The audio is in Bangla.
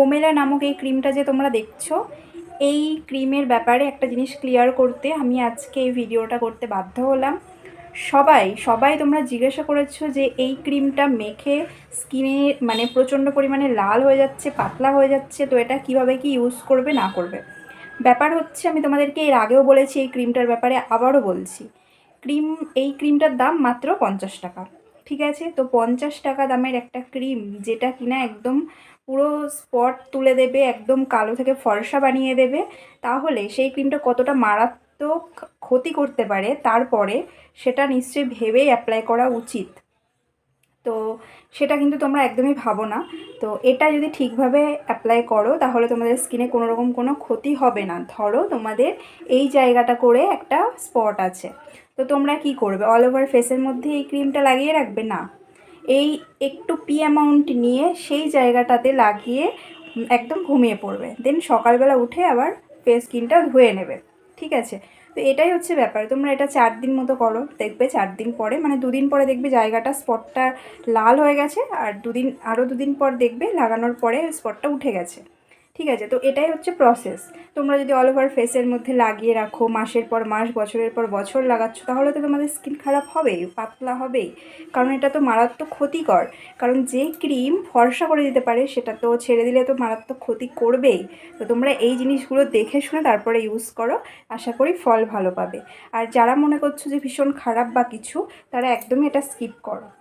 পোমেলা নামক এই ক্রিমটা যে তোমরা দেখছ, এই ক্রিমের ব্যাপারে একটা জিনিস ক্লিয়ার করতে আমি আজকে এই ভিডিওটা করতে বাধ্য হলাম। সবাই সবাই তোমরা জিজ্ঞাসা করেছ যে এই ক্রিমটা মেখে স্কিনে মানে প্রচণ্ড পরিমাণে লাল হয়ে যাচ্ছে, পাতলা হয়ে যাচ্ছে, তো এটা কীভাবে কি ইউজ করবে, না করবে? ব্যাপার হচ্ছে আমি তোমাদেরকে এর আগেও বলেছি এই ক্রিমটার ব্যাপারে, আবারও বলছি। ক্রিম এই ক্রিমটার দাম মাত্র পঞ্চাশ টাকা। ঠিক আছে? তো পঞ্চাশ টাকা দামের একটা ক্রিম যেটা কিনা একদম পুরো স্পট তুলে দেবে, একদম কালো থেকে ফর্সা বানিয়ে দেবে, তাহলে সেই ক্রিমটা কতটা মারাত্মক ক্ষতি করতে পারে তারপরে সেটা নিশ্চয়ই ভেবেই অ্যাপ্লাই করা উচিত। তো সেটা কিন্তু তোমরা একদমই ভাবো না। তো এটা যদি ঠিকভাবে অ্যাপ্লাই করো, তাহলে তোমাদের স্কিনে কোনো রকম কোনো ক্ষতি হবে না। ধরো তোমাদের এই জায়গাটা করে একটা স্পট আছে। তো তোমরা কি করবে? অল ওভার ফেসের মধ্যে এই ক্রিমটা লাগিয়ে রাখবে? না। এই একটু পি অ্যামাউন্ট নিয়ে সেই জায়গাটাতে লাগিয়ে একদম ঘুমিয়ে পড়বে। দেন সকালবেলা উঠে আবার ফেস স্কিনটা ধুয়ে নেবে। ঠিক আছে? তো এটাই হচ্ছে ব্যাপার। তোমরা এটা চার দিন মতো করো, দেখবে চার দিন পরে মানে দুদিন পরে দেখবে জায়গাটা স্পটটা লাল হয়ে গেছে, আর দুদিন আরও দুদিন পর দেখবে লাগানোর পরে স্পটটা উঠে গেছে। ঠিক আছে? তো এটাই হচ্ছে প্রসেস তোমরা যদি অল ওভার ফেসের মধ্যে লাগিয়ে রাখো, মাসের পর মাস, বছরের পর বছর লাগাচ্ছ, তাহলে তো তোমাদের স্কিন খারাপ হবেই, পাতলা হবেই। কারণ এটা তো মারাত্মক ক্ষতিকর। কারণ যে ক্রিম ফর্সা করে দিতে পারে, সেটা তো ছেড়ে দিলে তো মারাত্মক ক্ষতি করবেই। তো তোমরা এই জিনিসগুলো দেখে শুনে তারপরে ইউজ করো। আশা করি ফল ভালো পাবে। আর যারা মনে করছ যে ভীষণ খারাপ বা কিছু, তারা একদমই এটা স্কিপ করো।